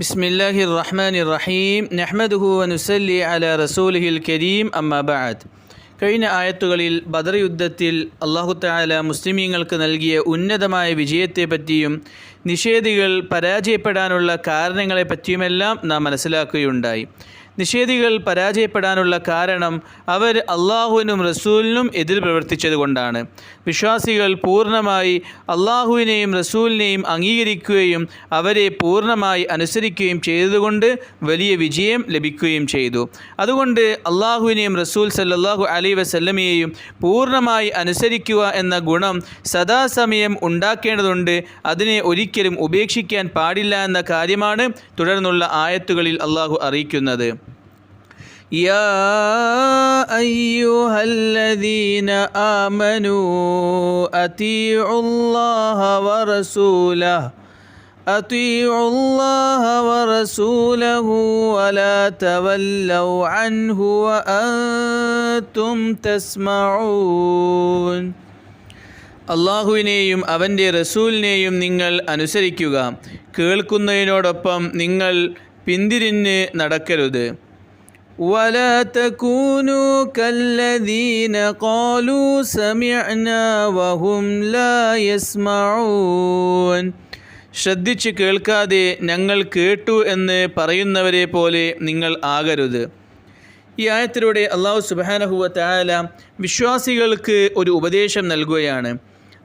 بسم الله الرحمن الرحيم نحمده ونسلي على رسوله الكريم أما بعد കഴിഞ്ഞ ആയത്തുകളിൽ ബദർ യുദ്ധത്തിൽ അള്ളാഹു താല മുസ്ലിമീങ്ങൾക്ക് നൽകിയ ഉന്നതമായ വിജയത്തെപ്പറ്റിയും നിഷേധികൾ പരാജയപ്പെടാനുള്ള കാരണങ്ങളെ പറ്റിയുമെല്ലാം നാം മനസ്സിലാക്കുകയുണ്ടായി നിഷേധികൾ പരാജയപ്പെടാനുള്ള കാരണം അവർ അള്ളാഹുവിനും റസൂലിനും എതിർ പ്രവർത്തിച്ചതുകൊണ്ടാണ്. വിശ്വാസികൾ പൂർണമായി അള്ളാഹുവിനെയും റസൂലിനെയും അംഗീകരിക്കുകയും അവരെ പൂർണമായി അനുസരിക്കുകയും ചെയ്തതുകൊണ്ട് വലിയ വിജയം ലഭിക്കുകയും ചെയ്തു. അതുകൊണ്ട് അള്ളാഹുവിനെയും റസൂൽ സല്ലാഹു അലൈ വസല്ലമയെയും പൂർണമായി അനുസരിക്കുക എന്ന ഗുണം സദാസമയം ഉണ്ടാക്കേണ്ടതുണ്ട്. അതിനെ ഒരിക്കലും ഉപേക്ഷിക്കാൻ പാടില്ല എന്ന കാര്യമാണ് തുടർന്നുള്ള ആയത്തുകളിൽ അള്ളാഹു അറിയിക്കുന്നത്. يا أيها الذين آمنوا أطيعوا الله ورسوله أطيعوا الله ورسوله ولا تولوا عنه وأنتم تسمعون അള്ളാഹുവിനെയും അവൻ്റെ റസൂലിനെയും നിങ്ങൾ അനുസരിക്കുക കേൾക്കുന്നതിനോടൊപ്പം നിങ്ങൾ പിന്തിരിഞ്ഞ് നടക്കരുത് ولا تكونوا كالذين قالوا سمعنا وهم لا يسمعون ശ്രദ്ധിച്ച് കേൾക്കാതെ ഞങ്ങൾ കേട്ടു എന്ന് പറയുന്നവരെ പോലെ നിങ്ങൾ ആകരുത് ഈ ആയത്തിലൂടെ അള്ളാഹു സുബാനഹുവ തായാല വിശ്വാസികൾക്ക് ഒരു ഉപദേശം നൽകുകയാണ്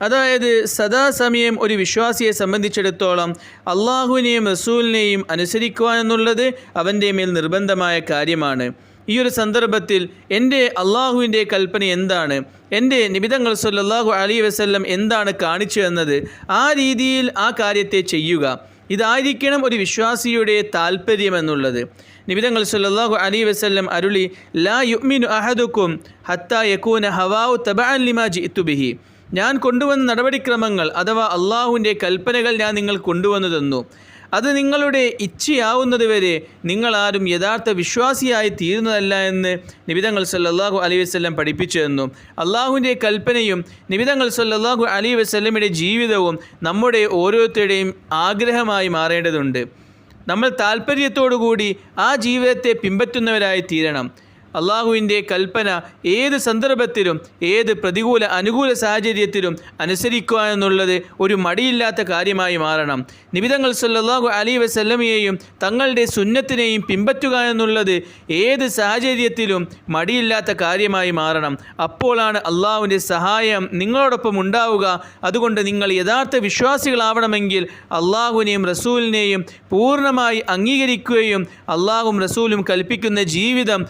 അതായത് സദാസമയം ഒരു വിശ്വാസിയെ സംബന്ധിച്ചിടത്തോളം അള്ളാഹുവിനെയും റസൂലിനെയും അനുസരിക്കുക എന്നുള്ളത് അവന്റെ മേൽ നിർബന്ധമായ കാര്യമാണ്. ഈ ഒരു സന്ദർഭത്തിൽ എന്റെ അള്ളാഹുവിന്റെ കൽപ്പന എന്താണ്? എന്റെ നിബിതങ്ങൾ സല്ലാഹു അലി വസ്ല്ലം എന്താണ് കാണിച്ചു എന്നത് ആ രീതിയിൽ ആ കാര്യത്തെ ചെയ്യുക. ഇതായിരിക്കണം ഒരു വിശ്വാസിയുടെ താല്പര്യം എന്നുള്ളത്. നിബിതങ്ങൾ സല്ലാഹു അലി വസ്ല്ലം അരുളി ലാ യുമിനു അഹദുക്കും ഹത്ത യക്കൂന ഹവാഉ തബഅൻ ലിമാ ഇത്തുബിഹി ബിഹി. ഞാൻ കൊണ്ടുവന്ന നടപടിക്രമങ്ങൾ അഥവാ അള്ളാഹുവിന്റെ കൽപ്പനകൾ ഞാൻ നിങ്ങൾ കൊണ്ടുവന്നു തന്നു. അത് നിങ്ങളുടെ ഇച്ഛയാവുന്നതുവരെ നിങ്ങളാരും യഥാർത്ഥ വിശ്വാസിയായി തീരുന്നതല്ല എന്ന് നിബിതങ്ങൾ സല്ലാഹു അലൈഹി വസ്ലം പഠിപ്പിച്ചു തന്നു. അള്ളാഹുവിന്റെ കൽപ്പനയും നിബിതങ്ങൾ സല്ലാഹു അലൈഹി വസ്ലമിന്റെ ജീവിതവും നമ്മുടെ ഓരോരുത്തരുടെയും ആഗ്രഹമായി മാറേണ്ടതുണ്ട്. നമ്മൾ താല്പര്യത്തോടുകൂടി ആ ജീവിതത്തെ പിമ്പറ്റുന്നവരായി തീരണം. അള്ളാഹുവിന്റെ കൽപ്പന ഏത് സന്ദർഭത്തിലും ഏത് പ്രതികൂല അനുകൂല സാഹചര്യത്തിലും അനുസരിക്കുക എന്നുള്ളത് ഒരു മടിയില്ലാത്ത കാര്യമായി മാറണം. നിബിതങ്ങൾ സല്ലാഹു അലി വസല്ലമയെയും തങ്ങളുടെ സുന്നത്തിനെയും പിൻപറ്റുക എന്നുള്ളത് ഏത് സാഹചര്യത്തിലും മടിയില്ലാത്ത കാര്യമായി മാറണം. അപ്പോഴാണ് അള്ളാഹുവിന്റെ സഹായം നിങ്ങളോടൊപ്പം ഉണ്ടാവുക. അതുകൊണ്ട് നിങ്ങൾ യഥാർത്ഥ വിശ്വാസികളാവണമെങ്കിൽ അള്ളാഹുവിനെയും റസൂലിനെയും പൂർണമായി അംഗീകരിക്കുകയും അള്ളാഹും റസൂലും കൽപ്പിക്കുന്ന ജീവിതം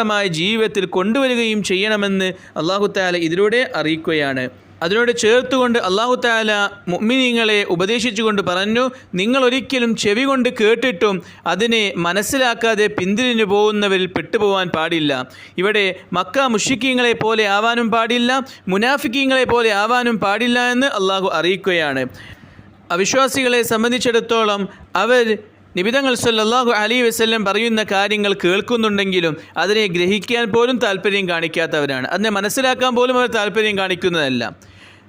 പൂർണമായ ജീവിതത്തിൽ കൊണ്ടുവരികയും ചെയ്യണമെന്ന് അള്ളാഹു താല ഇതിലൂടെ അറിയിക്കുകയാണ്. അതിനോട് ചേർത്തുകൊണ്ട് അള്ളാഹു താല മുഅ്മിനീങ്ങളെ ഉപദേശിച്ചുകൊണ്ട് പറഞ്ഞു നിങ്ങൾ ഒരിക്കലും ചെവി കൊണ്ട് കേട്ടിട്ടും അതിനെ മനസ്സിലാക്കാതെ പിന്തിരിഞ്ഞു പോകുന്നവരിൽ പെട്ടുപോകാൻ പാടില്ല. ഇവിടെ മക്ക മുഷിക്കീങ്ങളെ പോലെ ആവാനും പാടില്ല മുനാഫിക്കീങ്ങളെ പോലെ ആവാനും പാടില്ല എന്ന് അള്ളാഹു അറിയിക്കുകയാണ്. അവിശ്വാസികളെ സംബന്ധിച്ചിടത്തോളം അവർ നിബിതങ്ങൾ സല്ലാഹു അലി വസ്ല്ലം പറയുന്ന കാര്യങ്ങൾ കേൾക്കുന്നുണ്ടെങ്കിലും അതിനെ ഗ്രഹിക്കാൻ പോലും താല്പര്യം കാണിക്കാത്തവരാണ്. അതിനെ മനസ്സിലാക്കാൻ പോലും അവർ താല്പര്യം കാണിക്കുന്നതല്ല.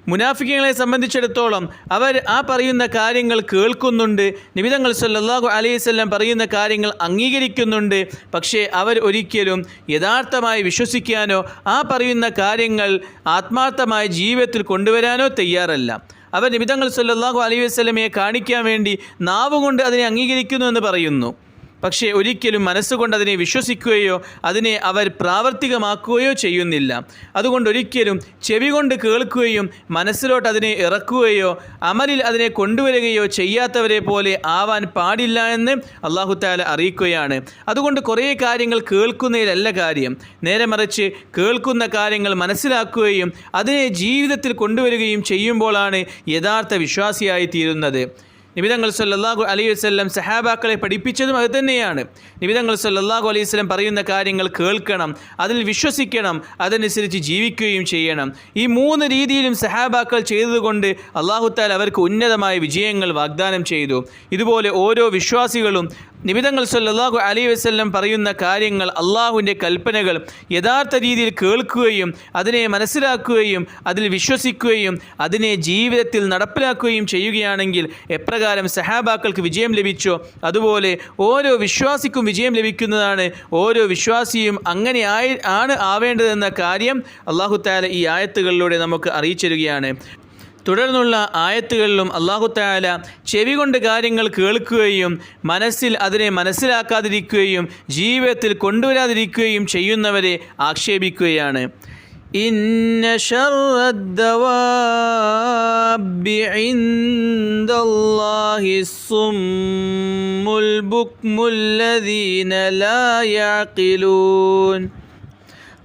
മുനാഫിക്കങ്ങളെ സംബന്ധിച്ചിടത്തോളം അവർ ആ പറയുന്ന കാര്യങ്ങൾ കേൾക്കുന്നുണ്ട് നിബിതങ്ങൾ സല്ലാഹു അലൈഹി വസല്ലം പറയുന്ന കാര്യങ്ങൾ അംഗീകരിക്കുന്നുണ്ട് പക്ഷേ അവർ ഒരിക്കലും യഥാർത്ഥമായി വിശ്വസിക്കാനോ ആ പറയുന്ന കാര്യങ്ങൾ ആത്മാർത്ഥമായ ജീവിതത്തിൽ കൊണ്ടുവരാനോ തയ്യാറല്ല. അവർ നിമിതങ്ങൾ സല്ലാഹു അലൈഹി വസല്ലമയെ കാണിക്കാൻ വേണ്ടി നാവുകൊണ്ട് അതിനെ അംഗീകരിക്കുന്നു എന്ന് പറയുന്നു. പക്ഷേ ഒരിക്കലും മനസ്സുകൊണ്ട് അതിനെ വിശ്വസിക്കുകയോ അതിനെ അവർ പ്രാവർത്തികമാക്കുകയോ ചെയ്യുന്നില്ല. അതുകൊണ്ട് ഒരിക്കലും ചെവി കൊണ്ട് കേൾക്കുകയും മനസ്സിലോട്ട് അതിനെ ഇറക്കുകയോ അമലിൽ അതിനെ കൊണ്ടുവരികയോ ചെയ്യാത്തവരെ പോലെ ആവാൻ പാടില്ല എന്ന് അള്ളാഹു താല അറിയിക്കുകയാണ്. അതുകൊണ്ട് കുറേ കാര്യങ്ങൾ കേൾക്കുന്നതിലല്ല കാര്യം. നേരെ മറിച്ച് കേൾക്കുന്ന കാര്യങ്ങൾ മനസ്സിലാക്കുകയും അതിനെ ജീവിതത്തിൽ കൊണ്ടുവരികയും ചെയ്യുമ്പോഴാണ് യഥാർത്ഥ വിശ്വാസിയായി തീരുന്നത് നിബിതങ്ങൾ സല്ലാഹു അലൈഹി വസ്ലം സഹാബാക്കളെ പഠിപ്പിച്ചതും അത് തന്നെയാണ്. നിബിതങ്ങൾ സല്ലാഹു അലൈഹി വസ്ലം പറയുന്ന കാര്യങ്ങൾ കേൾക്കണം അതിൽ വിശ്വസിക്കണം അതനുസരിച്ച് ജീവിക്കുകയും ചെയ്യണം. ഈ മൂന്ന് രീതിയിലും സഹാബാക്കൾ ചെയ്തതുകൊണ്ട് അള്ളാഹുത്താൽ അവർക്ക് ഉന്നതമായ വിജയങ്ങൾ വാഗ്ദാനം ചെയ്തു. ഇതുപോലെ ഓരോ വിശ്വാസികളും നിബിതങ്ങൾ സല്ലല്ലാഹു അലൈഹി വസ്ല്ലം പറയുന്ന കാര്യങ്ങൾ അള്ളാഹുവിന്റെ കൽപ്പനകൾ യഥാർത്ഥ രീതിയിൽ കേൾക്കുകയും അതിനെ മനസ്സിലാക്കുകയും അതിൽ വിശ്വസിക്കുകയും അതിനെ ജീവിതത്തിൽ നടപ്പിലാക്കുകയും ചെയ്യുകയാണെങ്കിൽ എപ്രകാരം സഹാബാക്കൾക്ക് വിജയം ലഭിച്ചോ? അതുപോലെ ഓരോ വിശ്വാസിക്കും വിജയം ലഭിക്കുന്നതാണ് ഓരോ വിശ്വാസിയും അങ്ങനെ ആയി ആണ് ആവേണ്ടതെന്ന കാര്യം അള്ളാഹു താല ഈ ആയത്തുകളിലൂടെ നമുക്ക് അറിയിച്ചിരുകയാണ്. തുടർന്നുള്ള ആയത്തുകളിലും അള്ളാഹുത്തായാല ചെവി കൊണ്ട് കാര്യങ്ങൾ കേൾക്കുകയും മനസ്സിൽ അതിനെ മനസ്സിലാക്കാതിരിക്കുകയും ജീവിതത്തിൽ കൊണ്ടുവരാതിരിക്കുകയും ചെയ്യുന്നവരെ ആക്ഷേപിക്കുകയാണ്. യഅഖിലൂൻ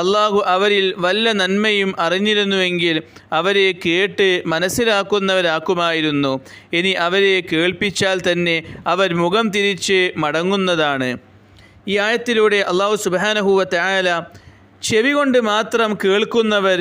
അള്ളാഹു അവരിൽ വല്ല നന്മയും അറിഞ്ഞിരുന്നുവെങ്കിൽ അവരെ കേട്ട് മനസ്സിലാക്കുന്നവരാക്കുമായിരുന്നു. ഇനി അവരെ കേൾപ്പിച്ചാൽ തന്നെ അവർ മുഖം തിരിച്ച് മടങ്ങുന്നതാണ്. ഈ ആയത്തിലൂടെ അള്ളാഹു സുബാനഹുവ തായാല ചെവി കൊണ്ട് മാത്രം കേൾക്കുന്നവർ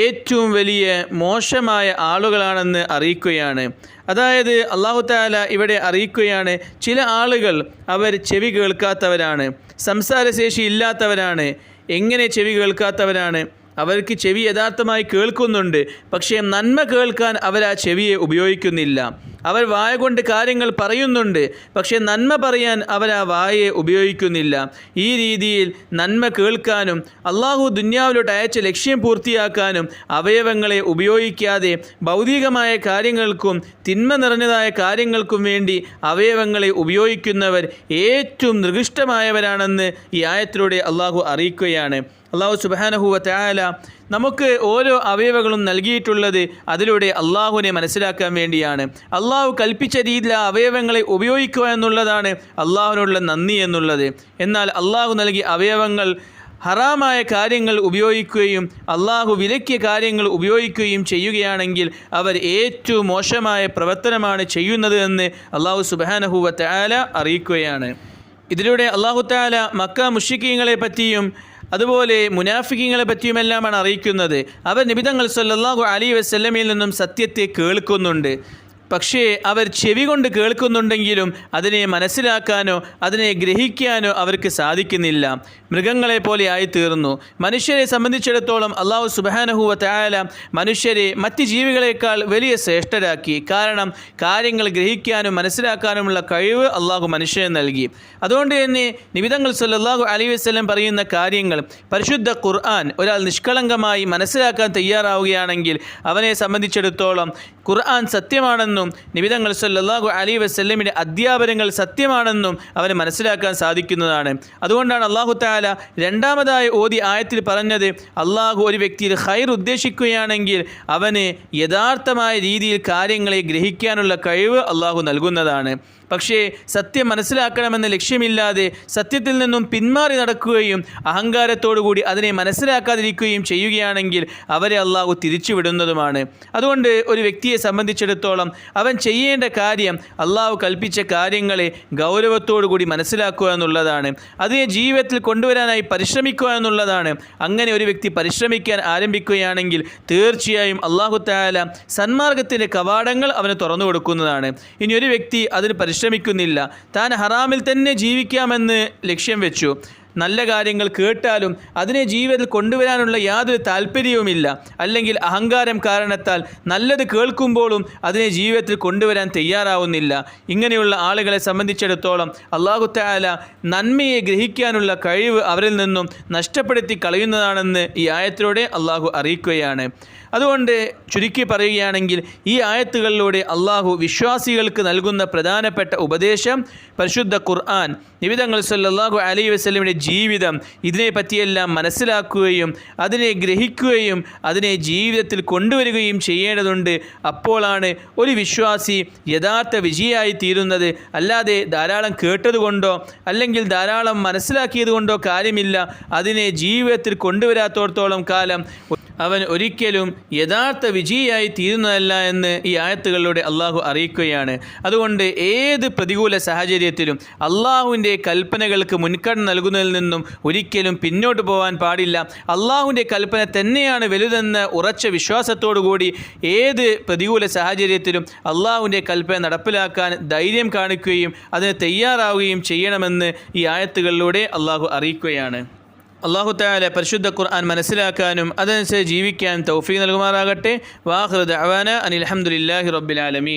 ഏറ്റവും വലിയ മോശമായ ആളുകളാണെന്ന് അറിയിക്കുകയാണ്. അതായത് അള്ളാഹു താല ഇവിടെ അറിയിക്കുകയാണ് ചില ആളുകൾ അവർ ചെവി കേൾക്കാത്തവരാണ് സംസാരശേഷി ഇല്ലാത്തവരാണ്. എങ്ങനെ ചെവി കേൾക്കാത്തവരാണ്? അവർക്ക് ചെവി യഥാർത്ഥമായി കേൾക്കുന്നുണ്ട്. പക്ഷേ നന്മ കേൾക്കാൻ അവർ ആ ചെവിയെ ഉപയോഗിക്കുന്നില്ല. അവർ വായ കൊണ്ട് കാര്യങ്ങൾ പറയുന്നുണ്ട് പക്ഷേ നന്മ പറയാൻ അവർ ആ വായയെ ഉപയോഗിക്കുന്നില്ല. ഈ രീതിയിൽ നന്മ കേൾക്കാനും അള്ളാഹു ദുന്യാവിലോട്ട് അയച്ച ലക്ഷ്യം പൂർത്തിയാക്കാനും അവയവങ്ങളെ ഉപയോഗിക്കാതെ ഭൗതികമായ കാര്യങ്ങൾക്കും തിന്മ നിറഞ്ഞതായ കാര്യങ്ങൾക്കും വേണ്ടി അവയവങ്ങളെ ഉപയോഗിക്കുന്നവർ ഏറ്റവും നികൃഷ്ടമായവരാണെന്ന് ഈ ആയത്തിലൂടെ അള്ളാഹു അറിയിക്കുകയാണ്. അള്ളാഹു സുബാനഹുവ തയാല നമുക്ക് ഓരോ അവയവങ്ങളും നൽകിയിട്ടുള്ളത് അതിലൂടെ അള്ളാഹുവിനെ മനസ്സിലാക്കാൻ വേണ്ടിയാണ്. അള്ളാഹു കൽപ്പിച്ച രീതിയിൽ ആ അവയവങ്ങളെ ഉപയോഗിക്കുക എന്നുള്ളതാണ് അള്ളാഹുവിനുള്ള നന്ദി എന്നുള്ളത്. എന്നാൽ അള്ളാഹു നൽകിയ അവയവങ്ങൾ ഹറാമായ കാര്യങ്ങൾ ഉപയോഗിക്കുകയും അള്ളാഹു വിലക്കിയ കാര്യങ്ങൾ ഉപയോഗിക്കുകയും ചെയ്യുകയാണെങ്കിൽ അവർ ഏറ്റവും മോശമായ പ്രവർത്തനമാണ് ചെയ്യുന്നത് എന്ന് അള്ളാഹു സുബാനഹുവ തയാല അറിയിക്കുകയാണ്. ഇതിലൂടെ അള്ളാഹു താല മക്ക മുഷിക്കീങ്ങളെ പറ്റിയും അതുപോലെ മുനാഫിക്കിങ്ങളെ പറ്റിയുമെല്ലാമാണ് അറിയിക്കുന്നത്. അവർ നിബിതങ്ങൾ സല്ലാഹു അലി വസല്ലമയിൽ നിന്നും സത്യത്തെ കേൾക്കുന്നുണ്ട്. പക്ഷേ അവർ ചെവി കൊണ്ട് കേൾക്കുന്നുണ്ടെങ്കിലും അതിനെ മനസ്സിലാക്കാനോ അതിനെ ഗ്രഹിക്കാനോ അവർക്ക് സാധിക്കുന്നില്ല. മൃഗങ്ങളെ പോലെ ആയിത്തീർന്നു. മനുഷ്യരെ സംബന്ധിച്ചിടത്തോളം അള്ളാഹു സുബാനഹുവ തായാല മനുഷ്യരെ മറ്റ് ജീവികളെക്കാൾ വലിയ ശ്രേഷ്ഠരാക്കി. കാരണം കാര്യങ്ങൾ ഗ്രഹിക്കാനും മനസ്സിലാക്കാനുമുള്ള കഴിവ് അള്ളാഹു മനുഷ്യന് നൽകി. അതുകൊണ്ട് തന്നെ നിമിതങ്ങൾ സല്ലാഹു അലൈഹി വസ്ലം പറയുന്ന കാര്യങ്ങൾ പരിശുദ്ധ ഖുർആൻ ഒരാൾ നിഷ്കളങ്കമായി മനസ്സിലാക്കാൻ തയ്യാറാവുകയാണെങ്കിൽ അവനെ സംബന്ധിച്ചിടത്തോളം ഖുർആൻ സത്യമാണെന്നും നിബിതങ്ങൾ സല്ലാഹു അലി വസ്ല്ലമിന്റെ അധ്യാപനങ്ങൾ സത്യമാണെന്നും അവന് മനസ്സിലാക്കാൻ സാധിക്കുന്നതാണ്. അതുകൊണ്ടാണ് അള്ളാഹു താല രണ്ടാമതായി ഓതി ആയത്തിൽ പറഞ്ഞത് അള്ളാഹു ഒരു വ്യക്തിയിൽ ഹൈർ ഉദ്ദേശിക്കുകയാണെങ്കിൽ അവന് യഥാർത്ഥമായ രീതിയിൽ കാര്യങ്ങളെ ഗ്രഹിക്കാനുള്ള കഴിവ് അള്ളാഹു നൽകുന്നതാണ്. പക്ഷേ സത്യം മനസ്സിലാക്കണമെന്ന ലക്ഷ്യമില്ലാതെ സത്യത്തിൽ നിന്നും പിന്മാറി നടക്കുകയും അഹങ്കാരത്തോടുകൂടി അതിനെ മനസ്സിലാക്കാതിരിക്കുകയും ചെയ്യുകയാണെങ്കിൽ അവരെ അള്ളാഹു തിരിച്ചുവിടുന്നതുമാണ്. അതുകൊണ്ട് ഒരു വ്യക്തിയെ സംബന്ധിച്ചിടത്തോളം അവൻ ചെയ്യേണ്ട കാര്യം അള്ളാഹു കൽപ്പിച്ച കാര്യങ്ങളെ ഗൗരവത്തോടു കൂടി മനസ്സിലാക്കുക എന്നുള്ളതാണ്. അതിനെ ജീവിതത്തിൽ കൊണ്ടുവരാനായി പരിശ്രമിക്കുക എന്നുള്ളതാണ്. അങ്ങനെ ഒരു വ്യക്തി പരിശ്രമിക്കാൻ ആരംഭിക്കുകയാണെങ്കിൽ തീർച്ചയായും അള്ളാഹു താല സന്മാർഗത്തിന്റെ കവാടങ്ങൾ അവന് തുറന്നു കൊടുക്കുന്നതാണ്. ഇനി ഒരു വ്യക്തി അതിന് പരിശ്രമിക്കുന്നില്ല. താൻ ഹറാമിൽ തന്നെ ജീവിക്കാമെന്ന് ലക്ഷ്യം വെച്ചു. നല്ല കാര്യങ്ങൾ കേട്ടാലും അതിനെ ജീവിതത്തിൽ കൊണ്ടുവരാനുള്ള യാതൊരു താല്പര്യവുമില്ല. അല്ലെങ്കിൽ അഹങ്കാരം കാരണത്താൽ നല്ലത് കേൾക്കുമ്പോഴും അതിനെ ജീവിതത്തിൽ കൊണ്ടുവരാൻ തയ്യാറാവുന്നില്ല. ഇങ്ങനെയുള്ള ആളുകളെ സംബന്ധിച്ചിടത്തോളം അള്ളാഹു താല നന്മയെ ഗ്രഹിക്കാനുള്ള കഴിവ് അവരിൽ നിന്നും നഷ്ടപ്പെടുത്തി കളയുന്നതാണെന്ന് ഈ ആയത്തിലൂടെ അള്ളാഹു അറിയിക്കുകയാണ്. അതുകൊണ്ട് ചുരുക്കി പറയുകയാണെങ്കിൽ ഈ ആയത്തുകളിലൂടെ അള്ളാഹു വിശ്വാസികൾക്ക് നൽകുന്ന പ്രധാനപ്പെട്ട ഉപദേശം പരിശുദ്ധ ഖുർആൻ. നിബിതങ്ങൾ സല്ലല്ലാഹു അലൈ വസ്ലമിന്റെ ജീവിതം ഇതിനെപ്പറ്റിയെല്ലാം മനസ്സിലാക്കുകയും അതിനെ ഗ്രഹിക്കുകയും അതിനെ ജീവിതത്തിൽ കൊണ്ടുവരികയും ചെയ്യേണ്ടതുണ്ട്. അപ്പോഴാണ് ഒരു വിശ്വാസി യഥാർത്ഥ വിജയായി തീരുന്നത്. അല്ലാതെ ധാരാളം കേട്ടതുകൊണ്ടോ അല്ലെങ്കിൽ ധാരാളം മനസ്സിലാക്കിയതുകൊണ്ടോ കാര്യമില്ല. അതിനെ ജീവിതത്തിൽ കൊണ്ടുവരാത്തോടത്തോളം കാലം അവൻ ഒരിക്കലും യഥാർത്ഥ വിജയിയായി തീരുന്നതല്ല എന്ന് ഈ ആയത്തുകളിലൂടെ അള്ളാഹു അറിയിക്കുകയാണ്. അതുകൊണ്ട് ഏത് പ്രതികൂല സാഹചര്യത്തിലും അള്ളാഹുവിന്റെ കൽപ്പനകൾക്ക് മുൻഗണന നൽകുന്നതിൽ നിന്നും ഒരിക്കലും പിന്നോട്ട് പോകാൻ പാടില്ല. അള്ളാഹുവിന്റെ കൽപ്പന തന്നെയാണ് വലുതെന്ന് ഉറച്ച വിശ്വാസത്തോടു കൂടി ഏത് പ്രതികൂല സാഹചര്യത്തിലും അള്ളാഹുവിന്റെ കൽപ്പന നടപ്പിലാക്കാൻ ധൈര്യം കാണിക്കുകയും അതിന് തയ്യാറാവുകയും ചെയ്യണമെന്ന് ഈ ആയത്തുകളിലൂടെ അള്ളാഹു അറിയിക്കുകയാണ്. അള്ളാഹു താല പരിശുദ്ധ ഖുർആൻ മനസ്സിലാക്കാനും അതനുസരിച്ച് ജീവിക്കാൻ തൗഫീ നൽകുമാറാകട്ടെ. വാഹൃദ് അവാന അനിൽ അഹമ്മദില്ലാഹി റബ്ബിൽ ആലമീൻ.